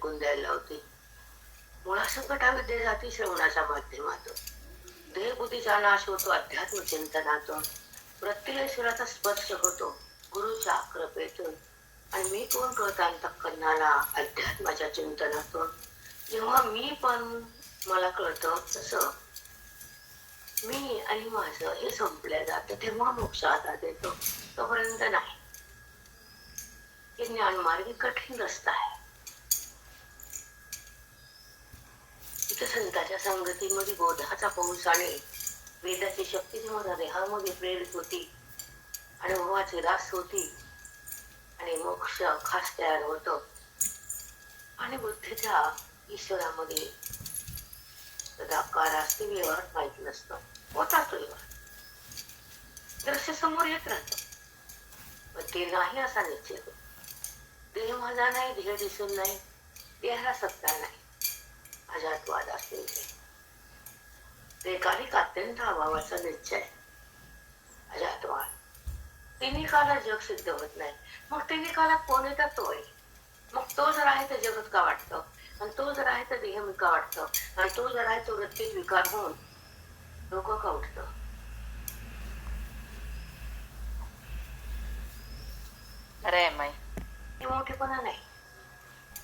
ऐकून द्यायला होती. मुळासकट हा विद्या जाती श्रवणाच्या माध्यमातून. देहबुद्धीचा नाश होतो अध्यात्म चिंतनातून. प्रत्येश्वराचा स्पर्श होतो गुरुच्या कृपेतून. आणि मी कोण कळत अंतकरणाला अध्यात्माच्या चिंतनातून? जेव्हा मी पण मला कळतं तसं. मी आणि माझं हे संपल्या जातं तेव्हा मोक्ष आता देतो तोपर्यंत नाही. हे ज्ञानमार्गी कठीण रस्ता आहे. इष्ट संताच्या संगतीमध्ये बोधाचा पाऊस आणि वेदाची शक्ती जेव्हा देहामध्ये प्रेरित होती अनुभवाची रास होती आणि मोक्ष खास तयार होत. आणि बुद्धीच्या ईश्वरामध्ये सदाकार असते व्यवहार माहीत नसतं. होता तो व्यवहार. दृश्य समोर येत राहत. पण ते नाही असा निश्चय देह माझा नाही देह दिसून नाही देहाला सत्ता नाही. अजातवाद असतील कालिक अत्यंत अभावाचा निश्चय अजातवाद तिन्ही कालात जग सिद्ध होत नाही. मग तिन्ही कालात कोण येतात तो आहे. मग तो जर आहे तर जगत का वाटतं? आणि तो जर आहे तर देह मी का वाटतं? आणि तो जर आहे तो प्रत्येक विकार होऊन डोकं का उठतं? मोठेपणा नाही.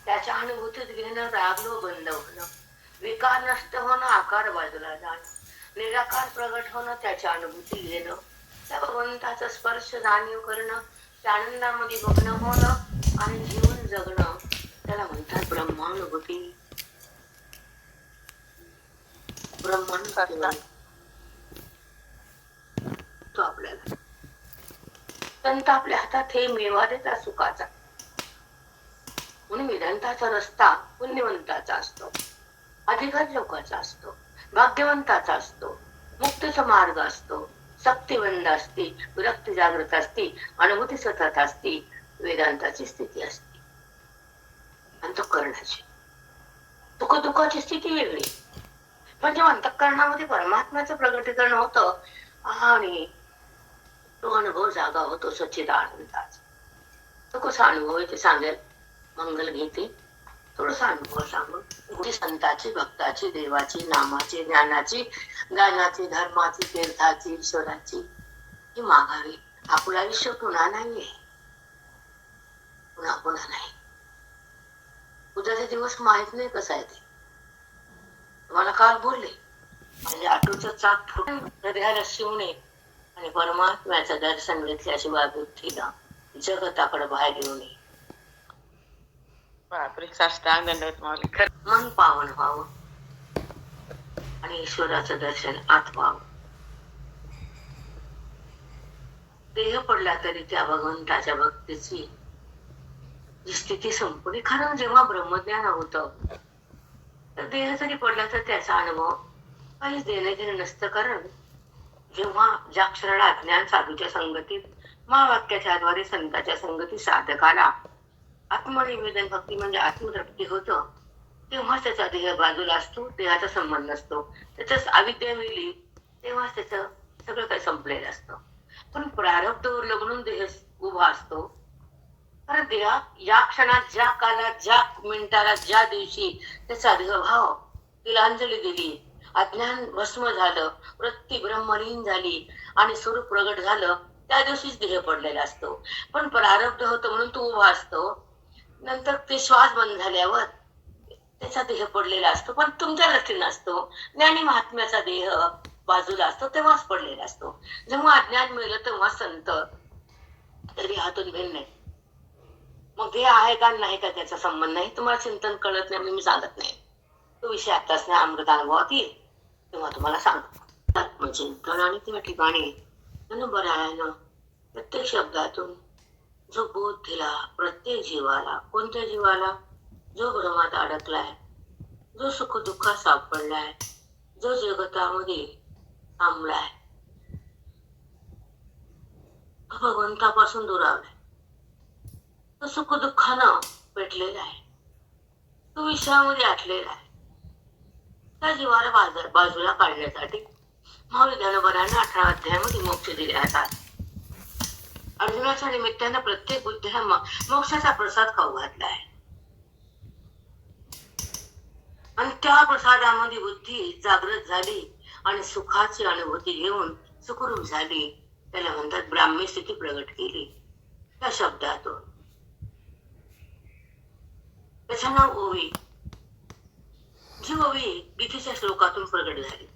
त्याच्या अनुभूतीत घेणं रागलो बंद होणं विकार नष्ट होणं आकार बाजूला जाणं निराकार प्रगट होणं त्याची अनुभूती घेणं त्या भगवंताचा स्पर्श जाणीव करणं त्या आनंदामध्ये बघणं होणं आणि जीवन जगणं त्याला म्हणतात ब्रह्मानुभूती. ब्रह्मानुभूती. तो आपल्याला. संत आपल्या हातात हे मेवा देता सुखाचा. म्हणून वेदांताचा रस्ता पुण्यवंताचा असतो. अधिकार लोकांचा असतो. भाग्यवंताचा असतो. मुक्तीचा मार्ग असतो. सक्तिवंत असते विरक्ती जागृत असते अनुभूती सतत असते वेदांताची स्थिती असते. अंतकरणाची दुःख दुःखाची स्थिती वेगळी. म्हणजे पण जेव्हा अंतकरणामध्ये परमात्म्याचं प्रगटीकरण होतं आणि तो अनुभव जागा होतो स्वच्छता आनंदाचा तो कसा अनुभव आहे ते सांगेल? मंगल गीते थोडं सांग सांग संताची भक्ताची देवाची नामाची ज्ञानाची ज्ञानाची धर्माची तीर्थाची ईश्वराची ही मागावी आपलं आयुष्य पुन्हा नाहीये. पुन्हा पुन्हा नाही. उद्याचे दिवस माहीत नाही कसं आहे ते. तुम्हाला काल बोलले म्हणजे आटोचं चाक फुटून हृदयाला शिवणे आणि परमात्म्याचं दर्शन घेतल्याशिवाय बुद्धीला जगताकडे बाहेर येऊ नये. बापरे साष्टांग दंडवत माऊली. मन पावन व्हावं आणि ईश्वराचं दर्शन आत व्हावं. देह पडला तरी त्या भगवंताच्या भक्तीची जी स्थिती संपली खरं जेव्हा ब्रह्मज्ञान होतं तर देह जरी पडला तर त्याचा अनुभव काहीच देणं घेणं नसतं. कारण जेव्हा ज्या क्षणाला अज्ञान साधूच्या संगतीत महावाक्याच्या द्वारे संताच्या संगती साधकाला आत्मनिवेदन भक्ती म्हणजे आत्मतृप्ती होतं. तेव्हाच त्याचा देह बाजूला असतो देहाचा संबंध असतो. त्याच्याच अविद्या मिळली तेव्हाच त्याचं सगळं काही संपलेलं असतं. पण प्रारब्ध उरलगणून देह उभा असतो. कारण देहा या क्षणात ज्या कालात ज्या मिनिटाला ज्या दिवशी त्याचा देहभाव तिलांजली दिली अज्ञान भस्म झालं वृत्ती ब्रह्मलीन झाली आणि स्वरूप प्रगट झालं त्या दिवशीच देह पडलेला असतो. पण प्रारब्ध होतं म्हणून तो उभा असतो. नंतर ते श्वास बंद झाल्यावर त्याचा देह पडलेला असतो पण तुमच्या दृष्टीने नसतो ज्ञानी महात्म्याचा देह बाजूला असतो तेव्हाच पडलेला असतो. जेव्हा अज्ञान मिळलं तेव्हा संत तरी हातून भिन्न नाही. मग देह आहे का नाही का त्याचा संबंध नाही? तुम्हाला चिंतन कळत नाही म्हणून मी सांगत नाही. तो विषय आताच नाही अमृत अनुभवात येईल. तेव्हा तुम्हाला सांगतो. म्हणजे आत्मचिंतन आणि त्या ठिकाणी बरं आहे ना प्रत्येक शब्दातून जो बोध दिला प्रत्येक जीवाला कोणत्या जीवाला? जो भ्रमात अडकलाय जो सुख दुःखात सापडलाय जो जगतामध्ये थांबलाय. भगवंतापासून दुरावलाय तो सुख दुःखानं पेटलेला आहे. तो विषयामध्ये आटलेला आहे. त्या जीवाला बाजूला काढण्यासाठी महाविद्यालयाने अठरा अध्यायामध्ये मोक्ष दिले आहेत अर्जुनाच्या निमित्तानं प्रत्येक बुद्धाला मोक्षाचा प्रसाद खाऊ घातला आहे. आणि त्या प्रसादामध्ये बुद्धी जागृत झाली आणि सुखाची अनुभूती घेऊन सुखरूप झाली. त्याला म्हणतात ब्राह्मी स्थिती प्रगट केली. त्या शब्दातून. त्याचं नाव ओवी. जी ओवी गीतेच्या श्लोकातून प्रगट झाली.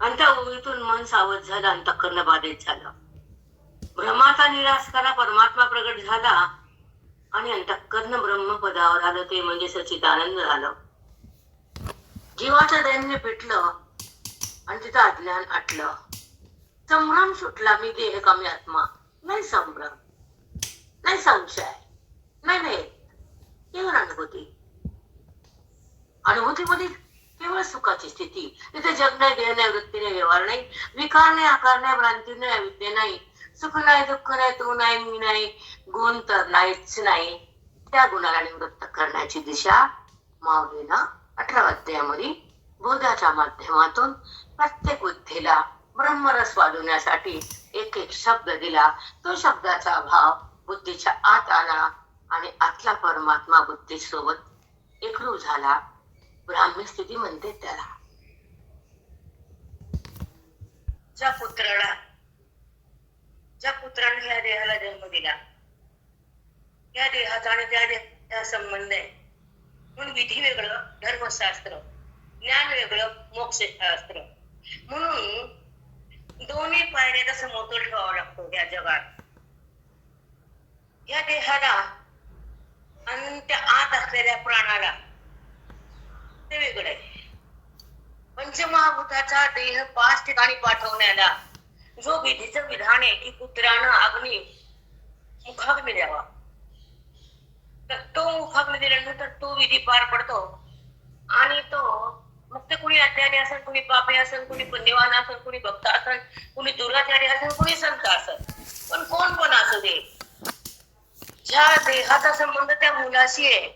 आणि त्या ओळीतून मन सावध झालं अंतकरण बाधित झालं. भ्रमाचा निराश करा परमात्मा प्रगट झाला आणि अंतकरण ब्रह्मपदावर आलं ते म्हणजे सचिदानंद झालं. जीवाचं दैन्य पिटलं आणि तिथं अज्ञान आटलं. संभ्रम सुटला मी देह कमी आत्मा. नाही संभ्रम नाही संशय नाही नाही अनुभूती. अनुभूतीमध्ये केवळ सुखाची स्थिती. तिथे जग नाही देह नाही वृत्ती नाही व्यवहार नाही. विकार नाही आकार नाही भ्रांती नाही अविद्या नाही. सुख नाही दुःख नाही तू नाही मी नाही. गुण तर नाहीच नाही. त्या गुणाला निवृत्त करण्याची दिशा माऊलीनं अठरा अध्यायामध्ये बोधाच्या माध्यमातून प्रत्येक बुद्धीला ब्रह्मरस वाढवण्यासाठी एक एक शब्द दिला. तो शब्दाचा भाव बुद्धीच्या आत आला आणि आतला परमात्मा बुद्धीसोबत एकरू एकरूप झाला. ब्राह्मी स्थिती म्हणते त्याला. ज्या पुत्राला ज्या पुत्राने या देहाला जन्म दिला या देहाचा आणि त्या देहाचा संबंध आहे. म्हणून विधी वेगळं धर्मशास्त्र ज्ञान वेगळं मोक्षशास्त्र. म्हणून दोन्ही पायऱ्याचा समतोल ठेवावा लागतो या जगात. या देहाला आणि त्या आत असलेल्या प्राणाला ते वेगळं आहे पंचमहाभूताचा देह पाच ठिकाणी पाठवण्याला जो विधीचं विधान आहे की पुत्रानं अग्नी मुखाग्नी द्यावा. तर तो मुखाग्नी दिल्यानंतर तो विधी पार पडतो. आणि तो मग ते कुणी अज्ञानी असेल कुणी पापी असेल कुणी पुण्यवान असेल कुणी भक्त असेल कुणी दुराचारी असेल कुणी संत असेल. पण कोण पण असू दे. ज्या देहाचा संबंध त्या मुलाशी आहे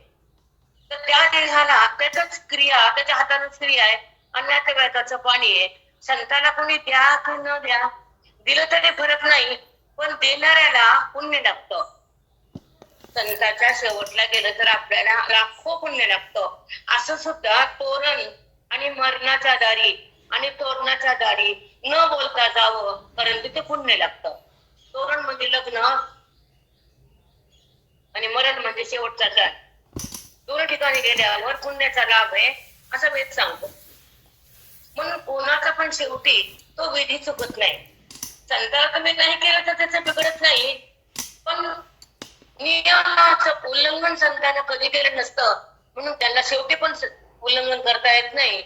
तर त्या देहाला त्याच्याच क्रिया त्याच्या हातानच क्रिया आहे अन्नाच्या व्याताचं पाणी आहे. संताला कोणी द्या की न द्या दिलं तरी फरक नाही पण देणाऱ्याला पुण्य लागतं. संताच्या शेवटला गेलं तर आपल्याला लाखो पुण्य लागतं. असं सुद्धा तोरण आणि मरणाच्या दारी आणि तोरणाच्या दारी न बोलता जावं परंतु ते पुण्य लागतं. तोरण म्हणजे लग्न आणि मरण म्हणजे शेवटचा दार दोन ठिकाणी गेल्यावर पुण्याचा लाभ आहे असं वेद सांगतो. म्हणून कोणाचा पण शेवटी तो विधी चुकत नाही. संताला कमी नाही केलं तर त्याचं बिघडत नाही. पण नियमाचं उल्लंघन संतानं कधी केलं नसतं. म्हणून त्यांना शेवटी पण उल्लंघन करता येत नाही.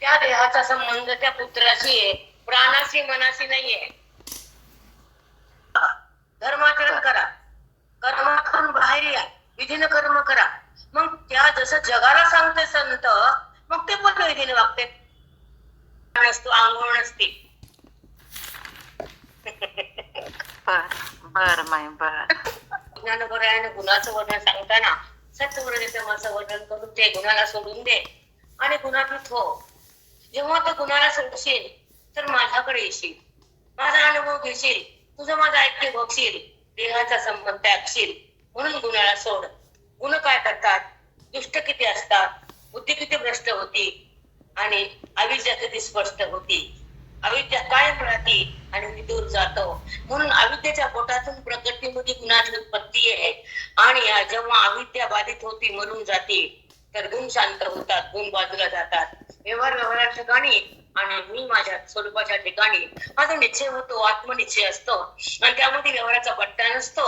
त्या देहाचा संबंध त्या पुत्राशी आहे प्राणाशी मनाशी नाहीये. धर्माचरण करा. कर्मातून बाहेर या. विधीनं कर्म करा. मग त्या जसं जगाला सांगते संत मग ते पण विधीने वागते. नसतो आंघोळ नसते. बर बर माई बर. ज्ञानपरायण गुणाचं वर्णन सांगताना सत्वर्ण तमाचं वर्णन करून ते गुणाला सोडून दे. आणि गुणातीत हो. जेव्हा तू गुणाला सोडशील तर माझ्याकडे येशील. माझा अनुभव घेशील तुझं माझं ऐक्य बघशील देहाचा संबंध त्यागशील म्हणून गुणाला सोड गुण काय करतात? दुष्ट किती असतात? बुद्धी किती भ्रष्ट होती? आणि अविद्या किती स्पष्ट होती? अविद्या काय राहते आणि मी दूर जातो. म्हणून अविद्येच्या पोटातून प्रकृतीमध्ये गुणाची उत्पत्ती आहे. आणि जेव्हा अविद्या बाधित होती मरून जाते तर गुण शांत होतात गुण बाजूला जातात. व्यवहार व्यवहारा ठिकाणी आणि मी माझ्या स्वरूपाच्या ठिकाणी माझा निश्चय होतो आत्मनिश्चय असतो. आणि त्यामध्ये व्यवहाराचा पट्टा नसतो.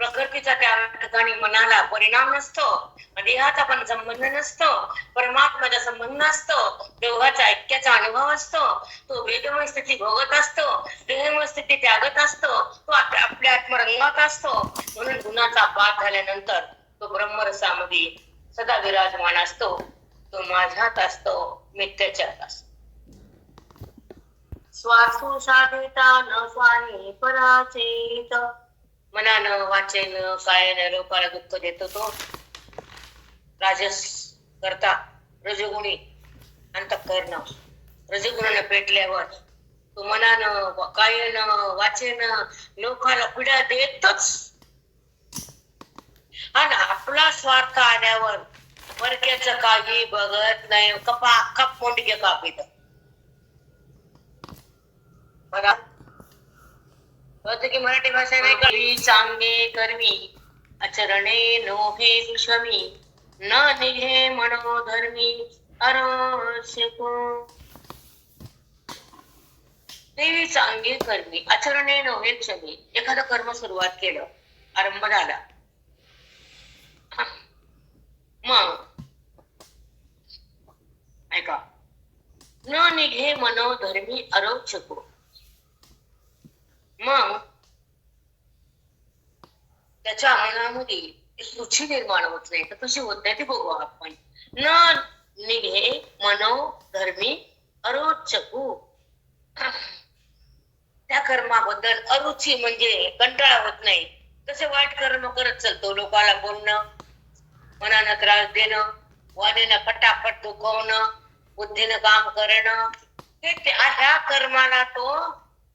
प्रकृतीचा त्या ठिकाणी मनाला परिणाम नसतो. म्हणजे देहाचा पण संबंध नसतो. परमात्माचा संबंध असतो. देवाचा ऐक्याचा अनुभव असतो. तो वेदमय स्थिती भोगत असतो. देहमय स्थिती त्यागत असतो. तो आपल्या आत्मरंगात असतो. म्हणून गुणाचा पाप झाल्यानंतर तो ब्रह्मरसामध्ये सदा विराजमान असतो. तो माझ्यात असतो. मित्याच्यात असतो. स्वासू साधिता न स्वानी पराचेत मनानं वाचेन कायन लोकाला दुःख देतो तो. राजस करता रजगुणी अंतकरण. रजगुणानं पेटल्यावर तो मनानं कायनं वाचेन लोकाला पिढा देतच. आणि आपला स्वार्थ आल्यावर परक्याच काही बघत नाही. कपा कप मोंडके कापित. मला की मराठी भाषा नाही कळी चांगले कर्मी आचरणे नोहे क्षमी न निघे मनोधर्मी अरोशिको देवी चांगली कर्मी आचरणे नव्हे क्षमी एखादं कर्म सुरुवात केलं आरंभ झाला. मग ऐका. न निघे मनोधर्मी अरोक्षको मग? त्याच्या मनामध्ये रुची निर्माण होत नाही. तर कशी होत नाही ते बघू आपण. न निघे मनो धर्मी अरोचकू. त्या कर्माबद्दल अरुची म्हणजे कंटाळा होत नाही. तसे वाईट कर्म करत चालतो. लोकाला बोलणं मनानं त्रास देणं वाणीनं फटाफट दुखवणं बुद्धीनं काम करणं. हे ह्या कर्माला तो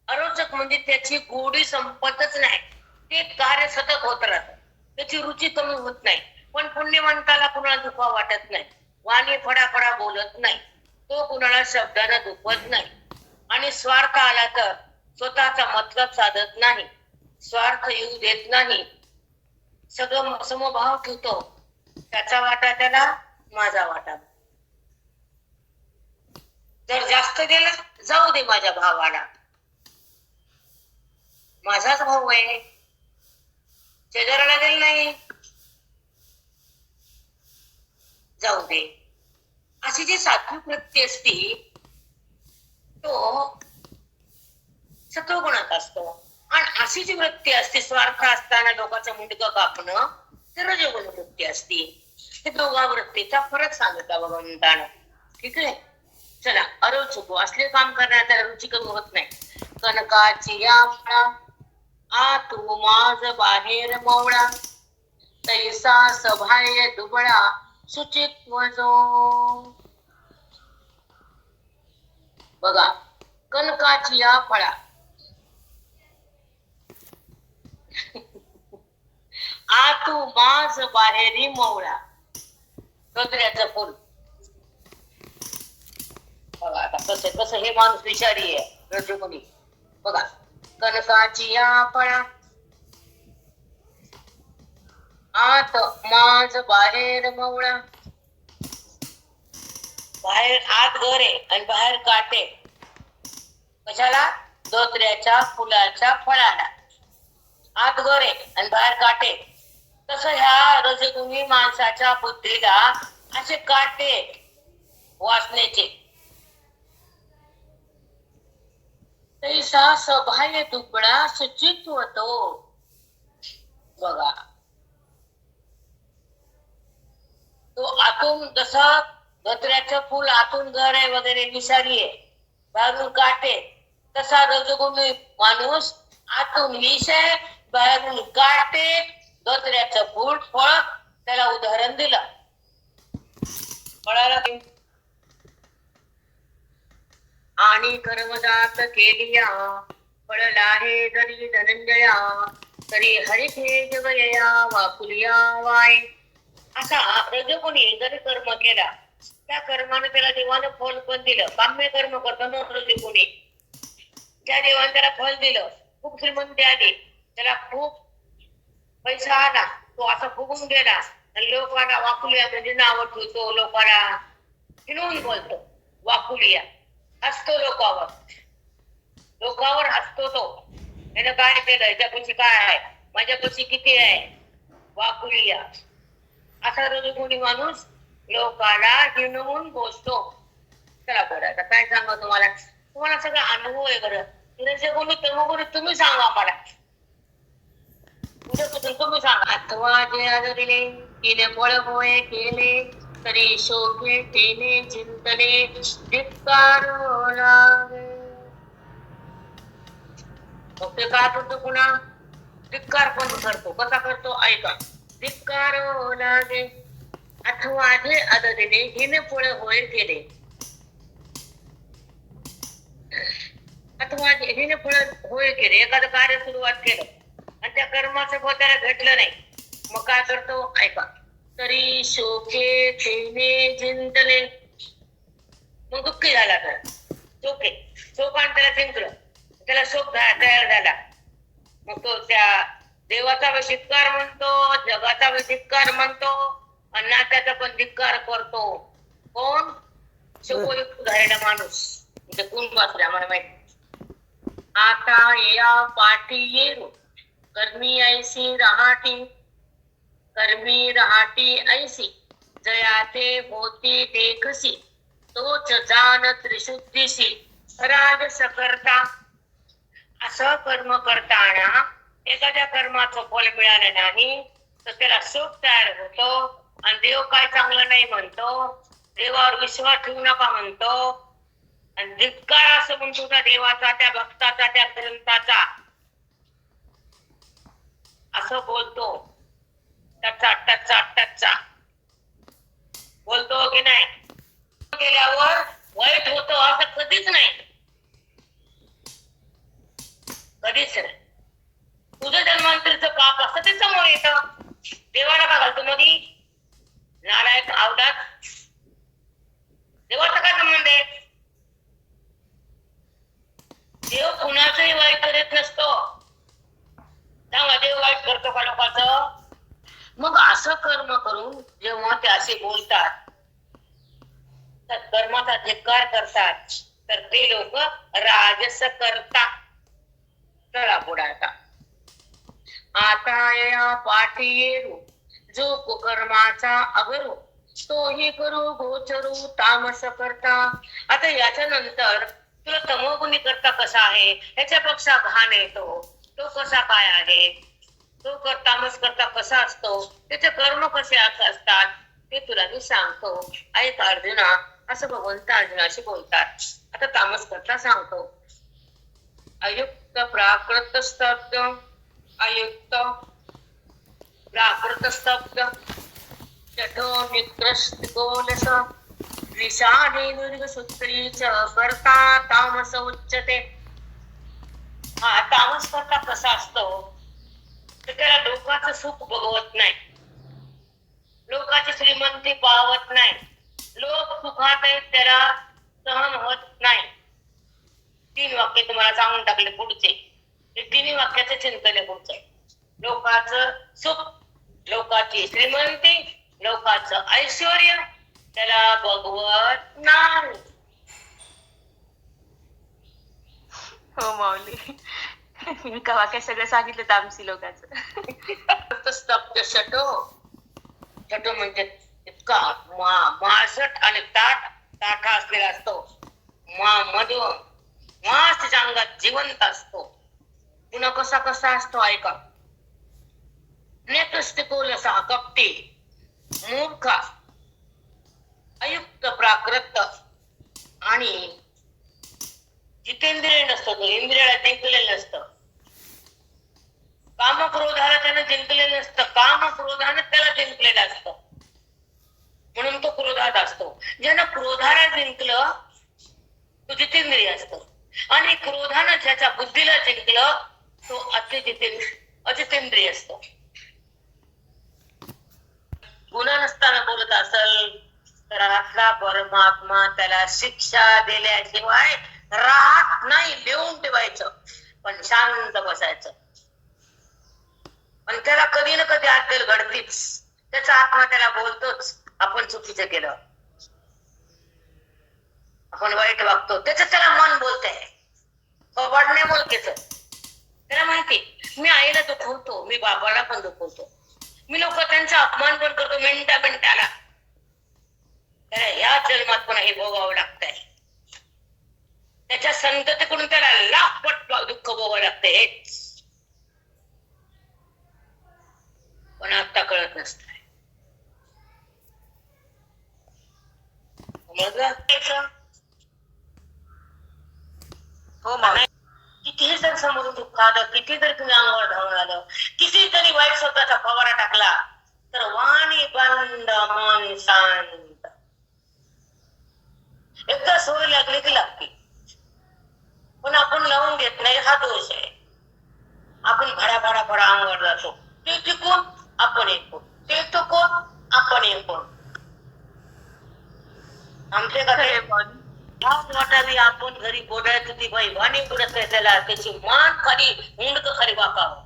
अरोचक म्हणजे त्याची गोडी संपतच नाही. ते कार्य सतत होत राहत. त्याची रुची कमी होत नाही. पण पुण्यवंताला कुणाला दुखा वाटत नाही. वाणी फडाफडा बोलत नाही. तो कुणाला शब्दानं दुखवत नाही. आणि स्वार्थ आला तर स्वतःचा मतलब साधत नाही. स्वार्थ येऊ देत नाही. सगळं समभाव ठेवतो. त्याचा वाटा त्याला माझा वाटा. जर जास्त गेला जाऊ दे माझ्या भावाला. माझाच भाऊ आहे. शेजाराला गेला नाही. जाऊ दे. अशी जी सात्विक वृत्ती असती तो सत्वगुणात असतो. आणि अशी जी वृत्ती असते स्वार्थ असताना दोघांचं मुंडकं कापणं ते रजगुण वृत्ती असती. हे दोघा वृत्तीचा फरक सांगितला भगवंतानं ठीक आहे? चला अरोचको असले काम करण्यात त्याला रुची कमी होत नाही. कनकाची या आत आ तू माझ बाहेर मोवळा. तैसा सभाय दुबळा सुचित्व जो बघा कनकाची या फळा आ तू माझ बाहेरी मवळा. गजऱ्याचं फुल. बघा आता कसं कसं हे माणूस विचारी आहे रजोगुणी बघा. कनकाची या फळा आत माझ बाहेर मवळा. बाहेर आत घर आहे आणि बाहेर काटे कशाला? धोत्र्याच्या फुलाच्या फळाला. आत घर आहे आणि बाहेर काटे तस ह्या रजगुणी माणसाच्या बुद्धीला असे काटे वाचण्याचे तैसा सभाय दुबळा सुचित्व तो बघा. तो आतून जसा धत्र्याचं फुल आतून घर आहे वगैरे विसारी आहे. बाहेरून काटे. तसा रजगुमी माणूस आतून विष आहे बाहेरून काटे. धोत्र्याचं फूल फळ त्याला उदाहरण दिलं. फळाला आणि कर्मदात केलिया पळला हे जरी धनंजया तरी हरिथे जवया वाकुलिया वाय. असा रजगुणी जरी कर्म केला त्या कर्माने त्याला देवानं फल पण दिलं. काम्य कर्म करतो ना रजगुणी. त्या देवाने त्याला फल दिलं. खूप श्रीमंती आली त्याला खूप पैसा आला. तो असा फुगून गेला. आणि लोकांना वाकुलिया म्हणजे नाव ठेवतो लोकांना हिणवून बोलतो वाकुलिया. हसतो लोकावर. लोकावर हसतो तो. त्यानं काय केलं याच्यापाशी काय आहे? माझ्यापाशी किती आहे? वाकुलिया असा रजगुणी माणूस लोकाला हिनवून बोसतो चला बरं आता काय सांगा तुम्हाला? तुम्हाला सगळा अनुभव आहे बरं. रजगुणी तमगुणी तुम्ही सांगा मला तुझ्यापासून तुम्ही सांगा. अथवा जे आदरिले तिने फळ होय केले. तरी शोभे तेने चिंतने धिक्कारो लागे मग ते काय करतो पुन्हा? धिक्कार पण करतो. कसा करतो? ऐका. धिक्कारो लागे अथवा जे आदरिले हिने पुढे होय केले. अथवा जे हिने फळ होय केले एखादं कार्य सुरुवात केलं आणि त्या कर्माचं फळ त्याला नाही मग काय करतो? ऐका. तरी शोके तेने जिंकले मग दुःखी झाला तर शोके शोकान त्याला जिंकलं. त्याला शोक तयार झाला. मग तो त्या देवाचा पण धिक्कार म्हणतो जगाचा पण धिक्कार म्हणतो आणि नात्याचा पण धिक्कार करतो. कोण? शोकयुक्त झालेला माणूस. म्हणजे कोण वाचले आम्हाला माहिती आता या पाठी येऊ कर्मी ऐशी रहाटी कर्मी रहाटी ऐसी जयाते मोती देखसी तोच जाण त्रिशुद्धीसी राजस करता असं कर्म करताना एखाद्या कर्माचं फल मिळालं नाही तर त्याला सुख तयार होतो आणि देव काय चांगलं नाही म्हणतो देवावर विश्वास ठेवू नका म्हणतो आणि धिक्कार असं म्हणतो त्या देवाचा त्या भक्ताचा त्या ग्रंथाचा. असं बोलतो. टचा टचा टचा बोलतो की नाही? केल्यावर वाईट होतो असं कधीच नाही. कधीच नाही. तुझं जन्मांतरीचं पाप असतं ते समोर येतं. देवाला का घालतो मधी. नारायण आवडात. देवाचा काय संबंध आहे? देव कुणाचंही वाईट करत नसतो. सांगा देव वाईट करतो का लोकांचं? मग असं कर्म करून जेव्हा ते असे बोलतात तर कर्माचा धिक्कार करतात तर ते लोक राजस करता. तळा बुडाता आता. या पाठी येरू जो कुकर्माचा अगरू तोही करू गोचरू तामस करता. आता याच्या नंतर तुला तमोगुणी करता कसा आहे? याच्यापेक्षा घाण येतो. तो कसा काय आहे? तो कर तामस करता कसा असतो त्याचे कर्म कसे असतात ते तुला मी सांगतो. ऐक अर्जुना असं भगवंत अर्जुनाशी बोलतात. आता तामस करता सांगतो. अयुक्त प्राकृत स्तब्ध अयुक्त प्राकृत स्तब्ध जठो निकृष्टिकोलस विषाणे निर्गसूत्री च कर्ता तामस उच्चते हा तामस करता कसा असतो? त्याला लोकांचं सुख बघवत नाही. लोकांची श्रीमंती पावत नाही. लोक सुखात आहेत त्याला सहन होत नाही. तीन वाक्य तुम्हाला सांगून टाकले पुढचे. हे तिन्ही वाक्याचे चिंतले पुढचे. लोकाचं लोकांचं सुख लोकांची श्रीमंती लोकांचं ऐश्वर त्याला बघवत नाही. हो माऊली. कवा काय सगळं सांगितलं तामसी लोकांचं. शटो शटो म्हणजे इतका मा- माळसट आणि ताट ताठा असलेला असतो. मा मधु मास त्याच्या अंगात जिवंत असतो. पुन्हा कसा कसा असतो ऐका. नेतृष्टिकोल असा कपटी मूर्ख अयुक्त प्राकृत आणि जितेंद्रिय नसतो तो इंद्रियाला जिंकलेलं नसतं. काम क्रोधाला त्यानं जिंकलेलं असतं काम क्रोधानं त्याला जिंकलेलं असतं. म्हणून तो क्रोधात असतो. ज्यानं क्रोधाला जिंकलं तो जितेंद्रिय असतो. आणि क्रोधानं ज्याच्या बुद्धीला जिंकलं तो अति जितेंद्र अजितेंद्रिय असतो. गुण नसताना बोलत असल तर आपला परमात्मा त्याला शिक्षा दिल्याशिवाय राहत नाही लिहून ठेवायचं. पण शांत बसायचं. पण त्याला कधी ना कधी अद्दल घडतीच त्याचा आत्मा त्याला बोलतोच. आपण चुकीचं केलं. आपण वाईट वागतो. त्याच त्याला मन बोलतंय. वाढणे मुलकेच त्याला माहिती मी आईला दुखवतो. मी बाबाला पण दुखवतो. मी लोक त्यांचा अपमान पण करतो मिनटा मिनटाला त्याला. या जन्मात पण हे भोगावं लागतंय? त्याच्या संततीकडून त्याला लाखपट दुःख भोगावं लागतंय. हेच पण आता कळत नसत हो माऊली कितीही जर समोरून दुःख आलं किती जर तुम्ही अंगावर धावून आलं किती जरी वाईट शब्दाचा फवारा टाकला तर वाणी बंद मन शांत. एकदा सोय लागली की लागते. पण आपण लावून घेत नाही हा दोष आहे. आपण भडा भडा भडा अंगावर जातो. ते टिकून आपण येतो ते तो कोण आपण एक माऊली भाव वाटावी आपण घरी बोलायचं ती बाई वाणी आहे त्याला त्याची मान खाली मुंडक खाली वाकावं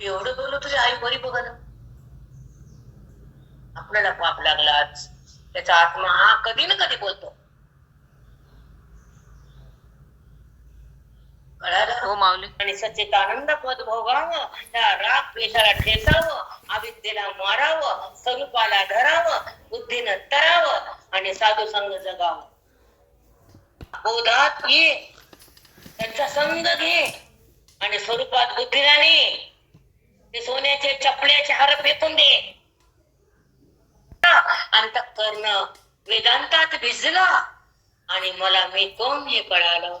एवढं बोललो तुझी आई बरी बघ ना आपल्याला पाप लागलाच त्याचा आत्मा हा कधी ना कधी बोलतो। कळालं? हो माऊली. आणि पद भोगावं त्या राग पेशाला ठेसावं अविद्येला मारावं स्वरूपाला धरावं बुद्धीनं तरावं आणि साधू संग जगावं. बोधात ये त्यांचा संग घे आणि स्वरूपात बुद्धीला ने. ते सोन्याचे चपल्याचे हार फेकून दे. अंतःकरण वेदांतात भिजला आणि मला मी कोण हे कळालं?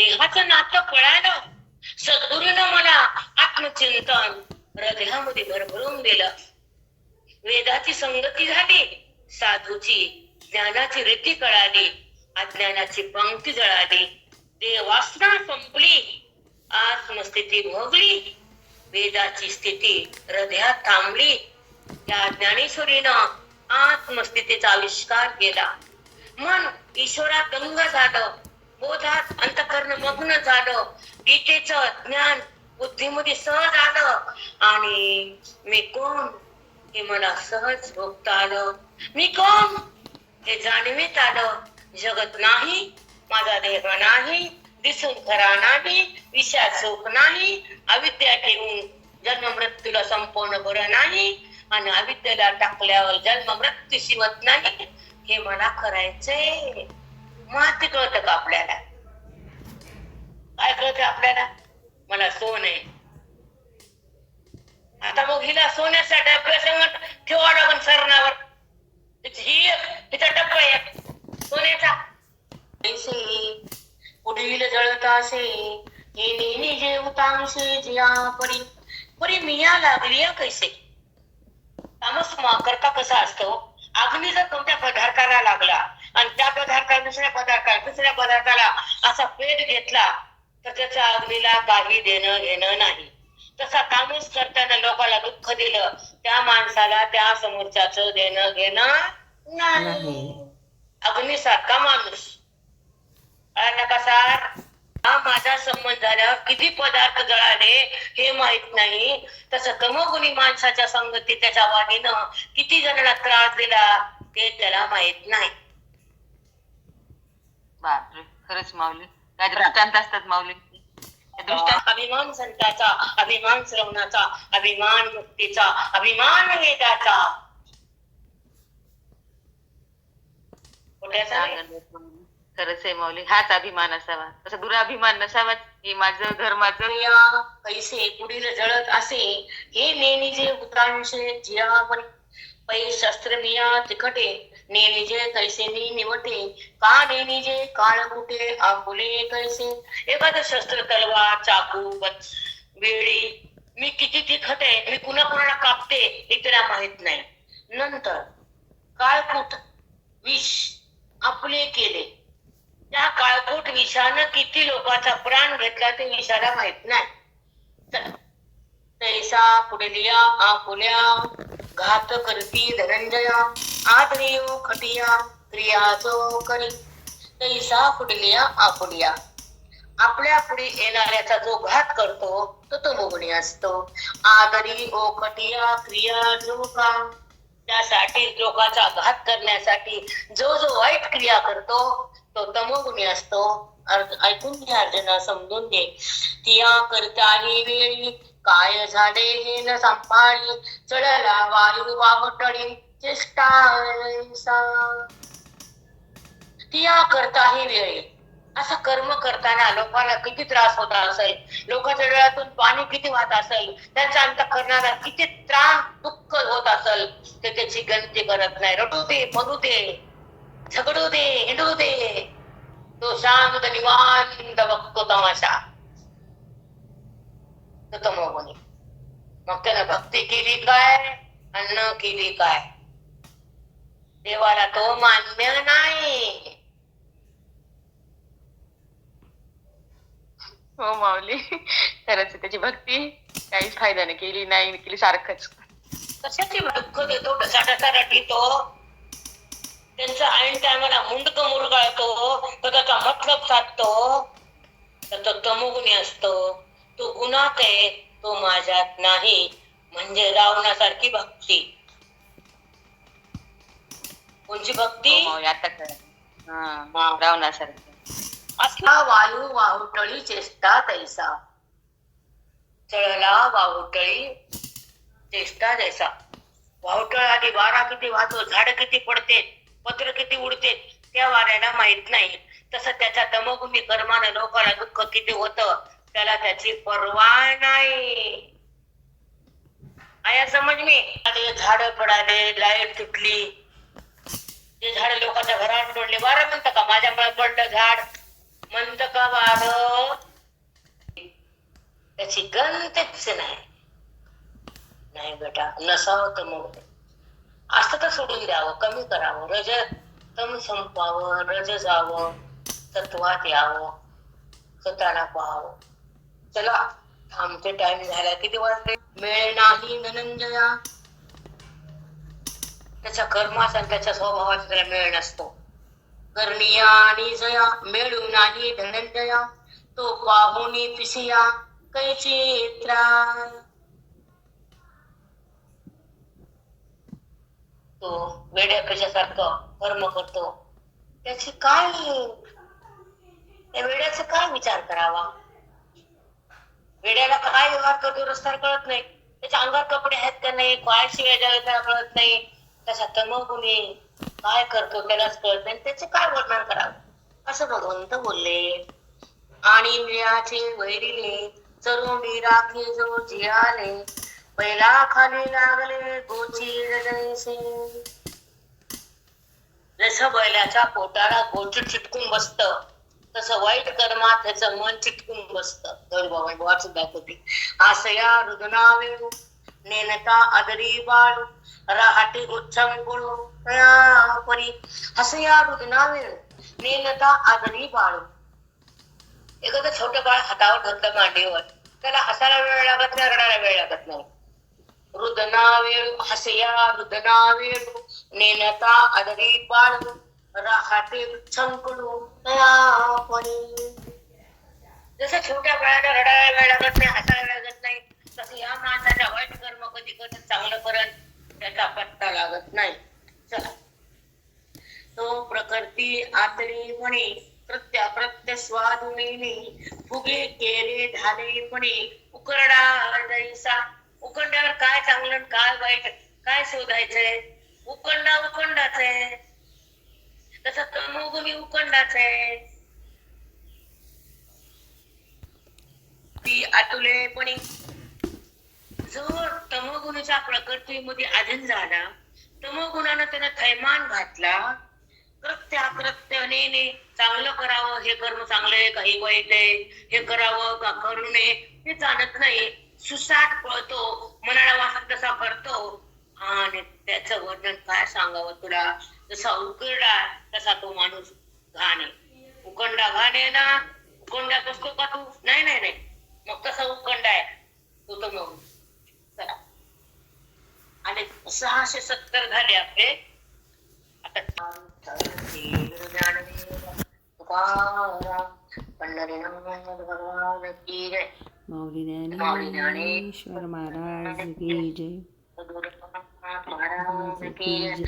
देहाचं नातं कळालं सद्गुरूनं मला आत्मचिंतन हृदयामध्ये भरभरून दिलं. वेदाची संगती झाली. साधूची ज्ञानाची रीती कळाली. अज्ञानाची पंक्ती जळाली. देवासना संपली. आत्मस्थिती भोगली. वेदाची स्थिती हृदयात थांबली. त्या ज्ञानेश्वरीनं आत्मस्थितीचा आविष्कार केला. मन ईश्वरात दंग झालं. बोधात अंतकरण मग्न झालं. गीतेचं ज्ञान बुद्धीमध्ये सहज आलं. आणि मी कोण? हे मला सहज भोगता आलं. मी कोण? हे जाणवीत आलं. जगत नाही माझा देह नाही दिसून खरा नाही विषयात सुख नाही अविद्या ठेवून जन्म मृत्यूला संपूर्ण बरं नाही आणि अविद्येला टाकल्यावर जन्म मृत्यू शिवत नाही हे मला करायचंय. माती कळतं का आपल्याला? काय कळतं आपल्याला? मला सोन. आहे आता मग हिला सोन्याचा डब्या प्रसंग ठेवा लागून सरणावर ही एक, हिचा डब्बा एक. सोन्याचा. ऐसे पुढील जळता असे. हे उतांशे जिया परी परी मिया लागली कैसे? तामस मा- करता कसा असतो? अग्नी जर कोणत्या पदार्थाला लागला? आणि त्या पदार्थाला दुसऱ्या पदार्थाला दुसऱ्या पदार्थाला असा पेट घेतला तर त्याच्या अग्नीला काही देणं घेणं नाही. तसा तामस करताना लोकाला दुःख दिलं त्या माणसाला त्या समोरच्याचं देणं घेणं नाही. अग्नीसारखा माणूस. कळाला का सार हा माझा संबंध झाल्यावर किती पदार्थ जळाले हे माहीत नाही. तसं तमोगुणी माणसाच्या संगती त्याच्या वाणीनं किती जणांना त्रास दिला ते त्याला माहीत नाही. बापरे खरंच माऊली. काय दृष्टांत असतात माऊली? अभिमान संताचा अभिमान श्रवणाचा अभिमान मुक्तीचा अभिमान वेदाचा. खरंच आहे माऊली. हाच अभिमान असावा. तसा दुराभिमान नसावाच हे माझं घर माझं. या पैसे पुढील जळत असे. हे नेणीचे उतांशे जियापरी पै शस्त्र मिया तिखटे. नेनिजे कैसे मी निवटे? का नेनिजे काळ कुठे आंबुले कैसे? एखादं शस्त्र तलवार चाकू बच- मी किती तिखट आहे मी कुणा कुणाला कापते हे त्याला माहीत नाही. नंतर काळकूट विष आपले केले. त्या काळकोट विषानं किती लोकांचा प्राण घेतला ते विषाला माहीत नाही. चला. पुढे लिया आपुल्या घात करती धनंजया. आदरियो खटिया क्रियाचो करी. तैसा पुढलिया आपुल्या आपल्या पुढे येणाऱ्याचा जो घात करतो तो तो मोगणी असतो. आदरी ओ क्रिया जो का त्यासाठी लोकांचा घात करण्यासाठी जो जो वाईट क्रिया करतो तो तमोगुणी असतो. ऐकून घे अर्जुना समजून घे. तिया करताही वेळी काय झाले हे न सांभाळी. चढला वायू वावटळी. चेष्टा तिया करताही वेळी. असं कर्म करताना लोकांना किती त्रास होता असेल लोकांच्या डोळ्यातून पाणी किती वाहत असेल त्यांच्या अंतकरणाला किती त्रास दुःख होत असेल ते त्याची गणती करत नाही. रडू दे मरू दे झगडू दे हिंडू दे. तो शांत निवांत बघतो तमाशा. तो तमोगुणी मग त्यानं भक्ती केली काय अन्न केली काय? देवाला तो मान्य नाही. हो माऊली. खरंच. त्याची भक्ती काहीच फायदा नाही केली नाही केली सारखंच. कशाची दुःख देतो रटितो त्यांचा ऐन टायमाला मुंडक मुरगाळतो तर त्याचा मतलब साधतो. तर तो तमोगुणी असतो. तो गुणात आहे तो माझ्यात नाही. म्हणजे रावणासारखी भक्ती. कोणची भक्ती. हो हा असला वायू वाहुटळी चेष्टा तैसा. चळला वाहुटळी चेष्टा जैसा वाहुटळ आधी वारा किती वाहतो झाड किती पडते पत्र किती उडते त्या वाऱ्याला माहीत नाही. तसं त्याच्या तमोगुणी कर्मानं लोकांना दुःख किती होतं त्याला त्याची पर्वा नाही. आया समज मी झाड पडाले लाइट तुटली ते झाड लोकांच्या घरात पडले. वारं म्हणतं का? माझ्यामुळे पडलं झाड. म्हणतं का वारं? त्याची गणतेच नाही. नाही बेटा नसावं तर मग. असं तर सोडून द्यावं कमी करावं. रज तम संपावं रज जावं तत्वात यावं स्वतःला पाहावं. चला आमचे टाइम झाला. किती वाजले? वेळ नाही धनंजया. त्याच्या कर्माचा आणि त्याच्या स्वभावाचा त्याला मेळ नसतो. कर्णिया आणि जया मेळू नाही धनंजया तो पाहुनी पिसिया कैची त्राय तो वेड्या कशासारखं कर्म करतो. त्याची काय? त्या वेड्याचा काय विचार करावा? वेड्याला काय व्यवहार करतो रस्त्यावर कळत नाही. त्याच्या अंगात कपडे आहेत का नाही? काय शिवाय द्यावे त्याला कळत नाही. त्याच्या तमगुणी काय करतो त्यालाच कळत नाही. त्याचे काय वर्णन करावं? असं भगवंत बोलले. आणि मिळाचे वैरिले चरुणी राखी जो जियाले पहिला खाली लागले गोची जैसे जस बैलाच्या पोटाला गोची चिटकून बसत तसं वाईट कर्मात त्याचं मन चिटकून बसत. बाबा वाचून दाखवते आसया रुदनावेळू नेनता आदरी बाळू राहाटी उच्चंकुळू परी हसया रुदनावेळू नेनता आदरी बाळू. एखादं छोटं बाळ हातावर धरलं मांडीवर. त्याला हसायला वेळ लागत नाही रडायला वेळ लागत नाही. रुदना वेळू हसया रुदना वेळू नेनता आदरी बाळू राहाटे छंकुळू जसं छोट्या बाळाला रडायला वेळ लागत नाही हसायला वेळ लागत नाही या माणसाच्या वाईट कर्म कधी करत चांगलं करत त्याचा पत्ता लागत नाही. चला. तो प्रकृती आतळी म्हणे प्रत्या प्रत्य स्वादुनेने फुगे केरे ढालेपणे उकरडा जैसा उकंड्यावर काय चांगलं आणि काय वाईट काय शोधायचंय? उकंडा उकंडाच आहे तसं तमोगुणी उकंडाच आहे ती आतुलेपणे जो तमोगुणीच्या प्रकृतीमध्ये अधीन झाला. तमोगुणानं त्यानं थैमान घातला. कृत्याकृत्यने चांगलं करावं हे कर्म चांगलं आहे काही वाईट आहे हे करावं का करू नये हे जाणत नाही. सुसाट पळतो मनाला वाहन तसा करतो आणि त्याचं वर्णन काय सांगावं तुला? जसा उकरडा तसा तो माणूस घाण. आहे उकंडा घाण आहे ना उकंडा असतो का तू नाही नाही नाही. मग तसा उकंडा आहे? तो तर मग चला आणि सहाशे सत्तर झाले आपले. माऊली ज्ञानेश्वर महाराज की जय. महाराज की जय.